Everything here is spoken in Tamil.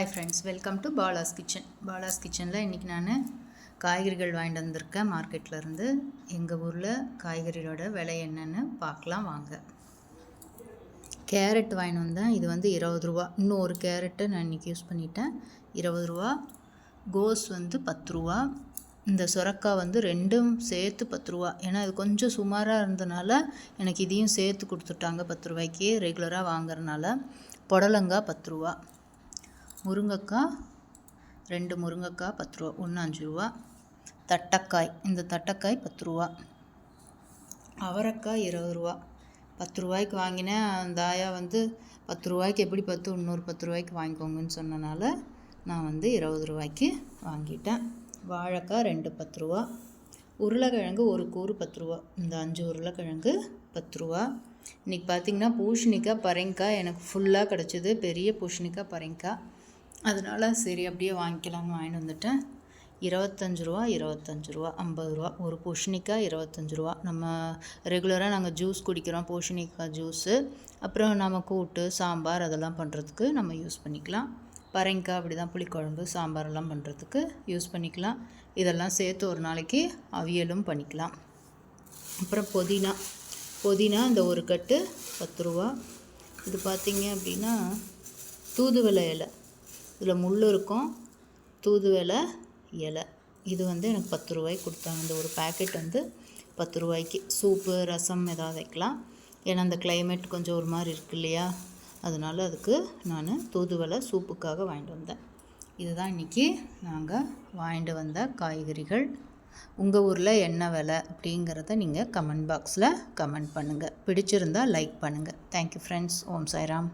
Hi friends welcome to Bala's kitchen Bala's கிச்சனில் இன்றைக்கி நான் காய்கறிகள் வாங்கிட்டு வந்திருக்கேன் மார்க்கெட்லேருந்து எங்கள் ஊரில் காய்கறியோட விலை என்னென்னு பார்க்கலாம் வாங்க. கேரட் வாங்கிட்டு வந்தேன். இது வந்து இருபது ரூபா. இன்னும் ஒரு கேரட்டை நான் இன்றைக்கி யூஸ் பண்ணிட்டேன். இருபது ரூபா. கோஸ் வந்து பத்து ரூபா. இந்த சுரக்காய் வந்து ரெண்டும் சேர்த்து பத்து ரூபா. ஏன்னா இது கொஞ்சம் சுமாராக இருந்தனால எனக்கு இதையும் சேர்த்து கொடுத்துட்டாங்க பத்து ரூபாய்க்கு. ரெகுலராக வாங்குறதுனால. புடலங்காய் பத்து ரூபா. முருங்கைக்காய் ரெண்டு முருங்கைக்காய் பத்து ரூபா ஒன்று அஞ்சு ரூபா. தட்டைக்காய் இந்த தட்டைக்காய் பத்து ரூபா. அவரைக்காய் இருபது ரூபா. பத்து ரூபாய்க்கு வாங்கினேன் அந்த ஆயா வந்து பத்து ரூபாய்க்கு எப்படி பத்து இன்னொரு பத்து ரூபாய்க்கு வாங்கிக்கோங்கன்னு சொன்னனால நான் வந்து இருபது ரூபாய்க்கு வாங்கிட்டேன். வாழைக்காய் ரெண்டு பத்து ரூபா. உருளைக்கிழங்கு ஒரு கூறு பத்து ரூபா. இந்த அஞ்சு உருளைக்கிழங்கு பத்து ரூபா. இன்றைக்கி பார்த்திங்கன்னா பூஷணிக்காய் பரங்கிக்காய் எனக்கு ஃபுல்லாக கிடச்சிது. பெரிய பூஷணிக்காய் பரங்கிக்காய். அதனால் சரி அப்படியே வாங்கிக்கலாம்னு வாங்கிட்டு வந்துட்டேன். இருபத்தஞ்சி ரூபா இருபத்தஞ்சி ரூபா ஐம்பது ரூபா. ஒரு பூஷணிக்காய் இருபத்தஞ்சி ரூபா. நம்ம ரெகுலராக நாங்கள் ஜூஸ் குடிக்கிறோம் பூஷணிக்காய் ஜூஸு அப்புறம் நம்ம கூட்டு சாம்பார் அதெல்லாம் பண்ணுறதுக்கு நம்ம யூஸ் பண்ணிக்கலாம். பரங்கிக்காய் அப்படி தான் புளிக்குழம்பு சாம்பாரெல்லாம் பண்ணுறதுக்கு யூஸ் பண்ணிக்கலாம். இதெல்லாம் சேர்த்து ஒரு நாளைக்கு அவியலும் பண்ணிக்கலாம். அப்புறம் புதினா. புதினா இந்த ஒரு கட்டு பத்து ரூபா. இது பார்த்திங்க அப்படின்னா தூதுவளை இலை. இதில் முள் இருக்கும் தூதுவளை இலை. இது வந்து எனக்கு பத்து ரூபாய்க்கு கொடுத்தாங்க. இந்த ஒரு பேக்கெட் வந்து பத்து ரூபாய்க்கு. சூப்பு ரசம் ஏதாவது வைக்கலாம். ஏன்னா அந்த கிளைமேட் கொஞ்சம் ஒரு மாதிரி இருக்கு இல்லையா? அதனால் அதுக்கு நான் தூதுவளை சூப்புக்காக வாங்கிட்டு வந்தேன். இதுதான் இன்றைக்கி நாங்கள் வாங்கிட்டு வந்த காய்கறிகள். உங்கள் ஊரில் என்ன விலை அப்படிங்கிறத நீங்கள் கமெண்ட் பாக்ஸில் கமெண்ட் பண்ணுங்கள் பிடிச்சிருந்தால் லைக் பண்ணுங்கள் தேங்க்யூ ஃப்ரெண்ட்ஸ் ஓம் சாய்ராம்.